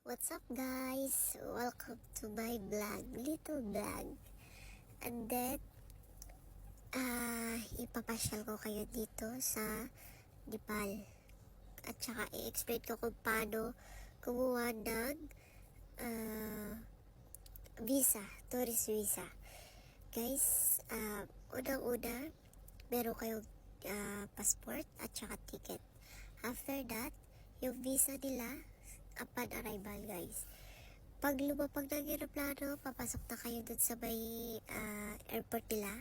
What's up guys? Welcome to my vlog, little vlog. And then, ah, ipapasyal ko kayo dito sa Dipal. At saka i-explain ko kung paano kumuha ng ah, visa, tourist visa. Guys, ah, unang-una, meron kayong ah, passport at saka ticket. After that, yung visa nila, upon arrival guys. Pag lumapag ng aeroplano, papasok na kayo dun sa may ah, airport nila.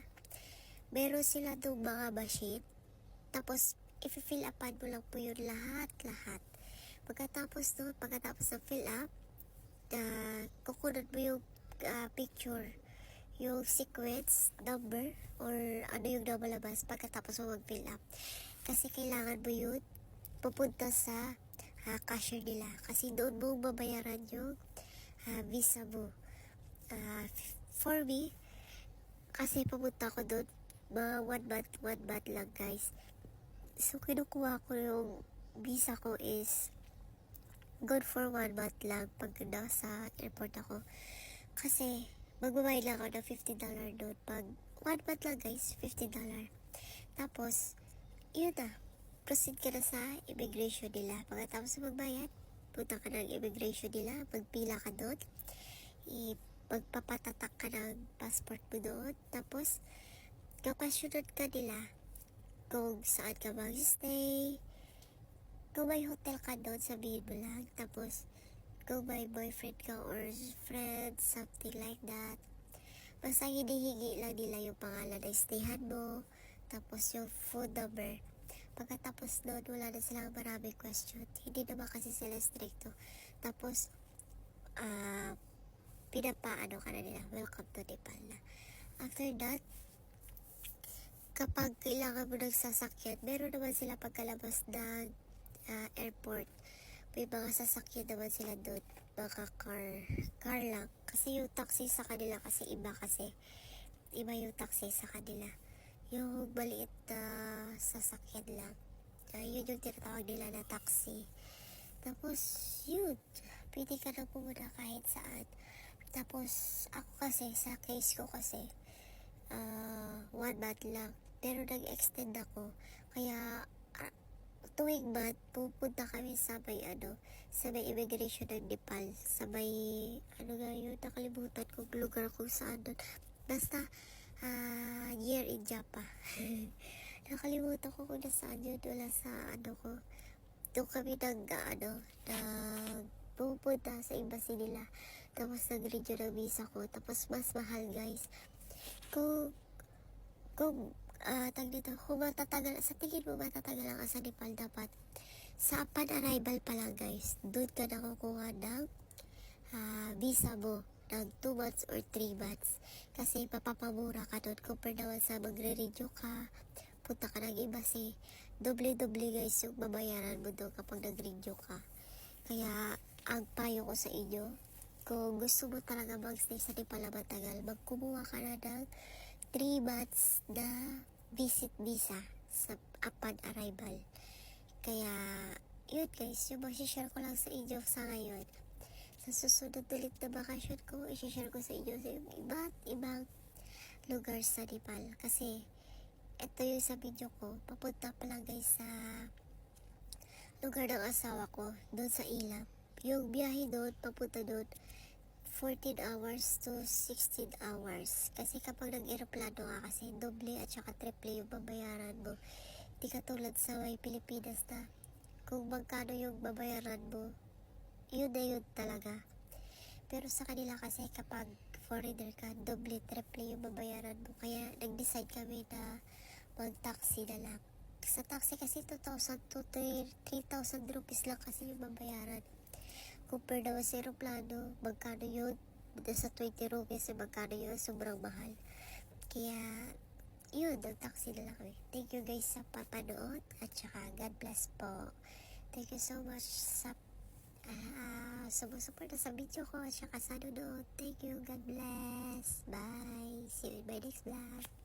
Meron sila doon mga machine. Tapos, i-fill upan mo lang po yun lahat-lahat. Pagkatapos doon, pagkatapos ng fill up, uh, kukunan mo yung ah, picture, yung sequence, number, or ano yung namalabas pagkatapos mo mag-fill up. Kasi kailangan mo yun pupunta sa ah, cashier nila. Kasi doon mo babayaran yung ah, visa mo. F- for me, kasi pumunta ko doon, mga one month, one month lang guys. So, kinukuha ko yung visa ko is good for one month lang pag nasa airport ako. Kasi, magbabayad lang ako ng $50 doon. Pag one month lang guys, $50. Tapos, yun na. Proceed ka na sa immigration nila. Pagkatapos magbayad, punta ka ng immigration nila, magpila ka doon. Magpapatatak ka ng passport mo doon. Tapos, kakwestiyonan ka nila kung saan ka mag-stay, kung may hotel ka doon, sabihin mo lang. Tapos, kung may boyfriend ka or friend, something like that. Basta hinihingi lang nila yung pangalan na stayhan mo, tapos yung phone number. Pagkatapos doon, wala na silang maraming question. Hindi naman kasi sila stricto. Tapos, ah, pinapaano ka na nila. Welcome to Nepal na. After that, kapag kailangan mo ng sasakyan, meron naman sila pagkalabas ng ah, airport. May mga sasakyan naman sila doon. Mga car. Car lang. Kasi yung taxi sa kanila kasi iba kasi. Iba yung taxi sa kanila. Yung maliit na sasakyan lang. Ah, yun yung tinatawag nila na taxi. Tapos, yun. Pwede ka na pumunta kahit saan. Tapos, ako kasi, sa case ko kasi, ah, one month lang. Pero nag-extend ako. Kaya, ah, tuwing month, pupunta kami sa may ano, sa may immigration ng Nepal. Sa may, ano nga yun, nakalimutan kong lugar kung saan doon. Basta, ah, year in Japa. nakalimutan ko kung nasaan yun. Wala sa ano ko. Doon kami nag, ano, nag, pupunta sa embassy nila. Tapos nag-renew ng visa ko. Tapos mas mahal guys. Kung, kung, ah, tag dito, kung matatagal, sa tingin mo matatagal ang sa Nepal dapat, sa upon arrival pa lang guys, doon ka nakukuha ng ah, visa mo ng 2 months or 3 months. Kasi papapamura ka doon compare naman sa magre-renew ka, punta ka ng embassy, doble-doble guys yung babayaran mo doon kapag nag-renew ka. Kaya, ang payo ko sa inyo, kung gusto mo talaga magstay sa Nepal na matagal, magkumuha ka na ng 3 months na visit visa sa upon arrival. Kaya, yun guys, yung mag-share ko lang sa inyo sa ngayon. Sa susunod ulit na bakasyon ko, i-share ko sa inyo sa iba't ibang lugar sa Nepal. Kasi, ito yung sa video ko, papunta pa lang guys sa lugar ng asawa ko, doon sa Ilam. Yung biyahe doon, papunta doon, 14 hours to 16 hours. Kasi kapag nag-aeroplano ka kasi, doble at saka triple yung babayaran mo. Di katulad sa may Pilipinas na kung magkano yung babayaran mo, yun na yun talaga. Pero sa kanila kasi kapag foreigner ka, doble, triple yung babayaran mo. Kaya nag-decide kami na mag-taxi na lang. Sa taxi kasi 2,000 to 3,000 rupees lang kasi yung babayaran. Compare naman sa aeroplano, magkano yun? Sa 20 rupees, magkano yun? Sobrang mahal. Kaya, yun, nag-taxi na lang kami. Thank you guys sa papanood at saka God bless po. Thank you so much sa ah sumusuporta sa video ko at saka sa nanonood. Thank you. God bless. Bye. See you in my next vlog.